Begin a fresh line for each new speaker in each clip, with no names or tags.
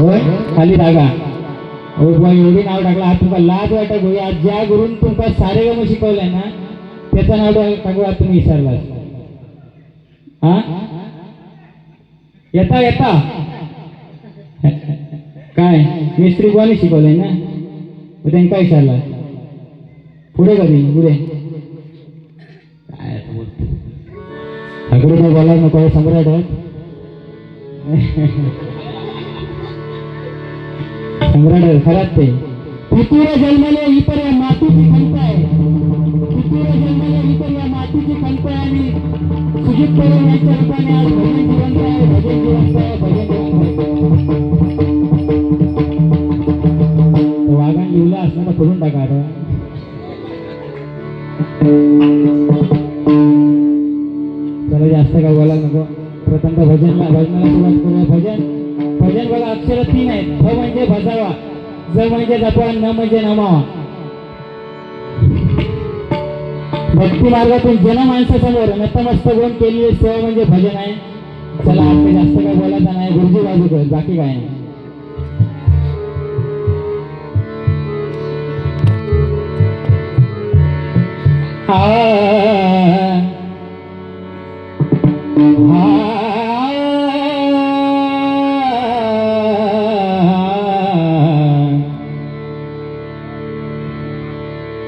होय? खाली धागा. एवढी नाव टाकला. आज तुमका लाज वाटत होई आज ज्या गुरुन तुमका सारे गम शिकवलंय ना त्याचं नाव टाक- टाकू आज तुम्ही विसरला हा? येता येता. काय? मिस्त्री कोणी शिकवलंय ना? मग त्यांनी काय विचारला पुढे कधी? पुढे. काय बोलतो? ठाकरे बोलायला बोला नको सम्राट सम्राट खरात ते. पितूर जन्मले ही तर या मातीची खंत आहे. पितूर जन्मले ही तर या मातीची खंत आहे आणि सुजित पवार यांच्या रूपाने आज भजन जिवंत आहे. भजन जिवंत आहे भजन जिवंत आहे. वाघान लिहिलं करून टाका चला जास्त काय बोलायला नको. प्रथम तर भजनला भजनाला सुरुवात करूया. भजन. भजन बघा अक्षर तीन आहेत. भ म्हणजे भजावा ज म्हणजे जपवा न म्हणजे नमावा. भक्ती मार्गातून जन माणसासमोर नतमस्तक होऊन केलेली सेवा म्हणजे भजन आहे. चला आपले जास्त काय बोलायचं नाही. गुरुजी बाजू कर. बाकी काय नाही. आ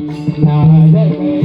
Nada